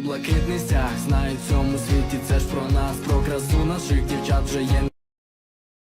блакитний стяг Знають в цьому світі це ж про нас, про красу наших дівчат вже є.